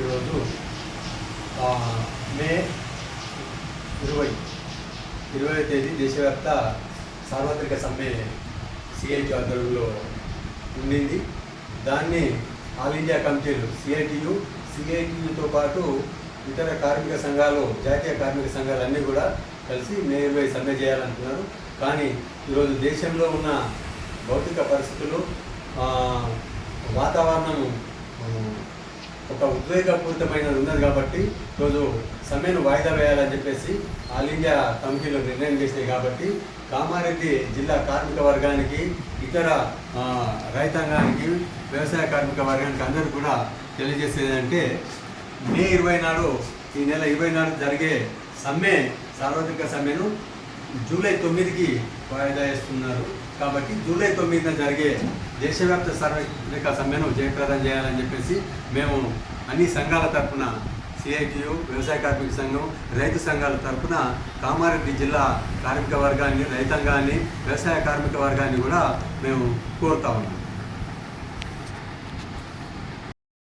ఈరోజు మే ఇరవై ఇరవై తేదీ దేశవ్యాప్త సార్వత్రిక సమ్మె సిఐటి ఆధ్వర్యంలో ఉండింది. దాన్ని ఆల్ ఇండియా కమిటీలు సిఐటియు సిఐటియుతో పాటు ఇతర కార్మిక సంఘాలు జాతీయ కార్మిక సంఘాలు అన్నీ కూడా కలిసి మే ఇరవై సమ్మె చేయాలనుకున్నారు. కానీ ఈరోజు దేశంలో ఉన్న భౌతిక పరిస్థితులు వాతావరణం ఒక ఉద్వేగపూరితమైనది ఉన్నది కాబట్టి రోజు సమ్మెను వాయిదా వేయాలని చెప్పేసి ఆల్ ఇండియా కమిటీలో నిర్ణయం చేసినాయి కాబట్టి కామారెడ్డి జిల్లా కార్మిక వర్గానికి ఇతర రైతాంగానికి వ్యవసాయ కార్మిక వర్గానికి అందరూ కూడా తెలియజేసేది అంటే మే ఇరవై నాడు ఈ నెల ఇరవై నాడు జరిగే సమ్మె సార్వత్రిక సమ్మెను జూలై తొమ్మిదికి వాయిదా వేస్తున్నారు. కాబట్టి జూలై తొమ్మిదిన జరిగే దేశవ్యాప్త సార్వత్రిక సమ్మెను జయప్రదం చేయాలని చెప్పేసి మేము అన్ని సంఘాల తరఫున సిఐటియు వ్యవసాయ కార్మిక సంఘం రైతు సంఘాల తరఫున కామారెడ్డి జిల్లా కార్మిక వర్గాన్ని రైతాంగాన్ని వ్యవసాయ కార్మిక వర్గాన్ని కూడా మేము కోరుతా ఉన్నాం.